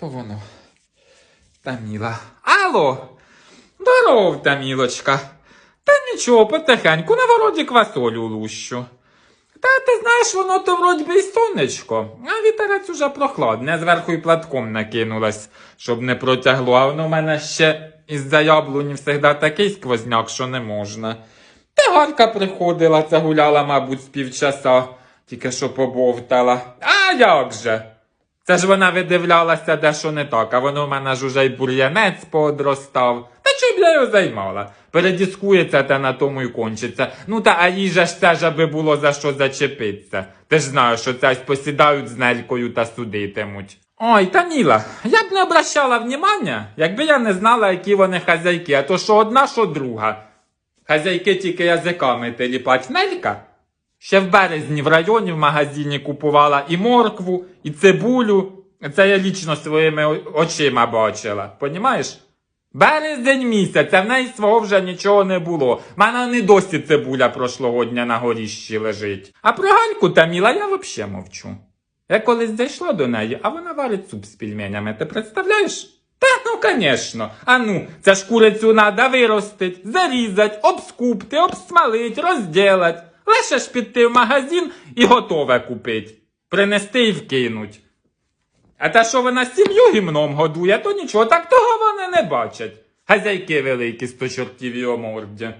То воно. Таміла. Алло! Здоров, Тамілочка. Та нічого, потихеньку, на вороті квасолю лущу. Та ти знаєш, воно то вроді би й сонечко, а вітерець уже прохладне, зверху й платком накинулась, щоб не протягло, а воно в мене ще із-за яблуні всегда такий сквозняк, що не можна. Та Гарка приходила, це гуляла, мабуть, з півчаса, тільки що побовтала. А як же? Це ж вона видивлялася, де що не так, а воно в мене ж уже й бур'янець поодростав. Та чим я його займала? Передіскується та на тому й кончиться. Ну та а їй же ж це ж аби було за що зачепитися. Ти ж знаєш, що це посідають з нелькою та судитимуть. Ой, Таміла, я б не обращала внимання, якби я не знала, які вони хазяйки, а то що одна, що друга. Хазяйки тільки язиками теліпать. Нелька? Ще в березні в районі в магазині купувала і моркву, і цибулю. Це я лічно своїми очима бачила. Понімаєш? Березень місяць, а в неї свого вже нічого не було. В мене не досі цибуля прошлогодня на горіщі лежить. А про Гальку та Міла я взагалі мовчу. Я колись зайшла до неї, а вона варить суп з пельменями. Ти представляєш? Та ну, конечно. А ну, це ж курицю надо виростить, зарізать, обскупти, обсмалить, розділать. Лише ж піти в магазин і готове купить. Принести і вкинуть. А те, що вона сім'ю гімном годує, то нічого, так того вони не бачать. Хазяйки великі, сто чортів його морді.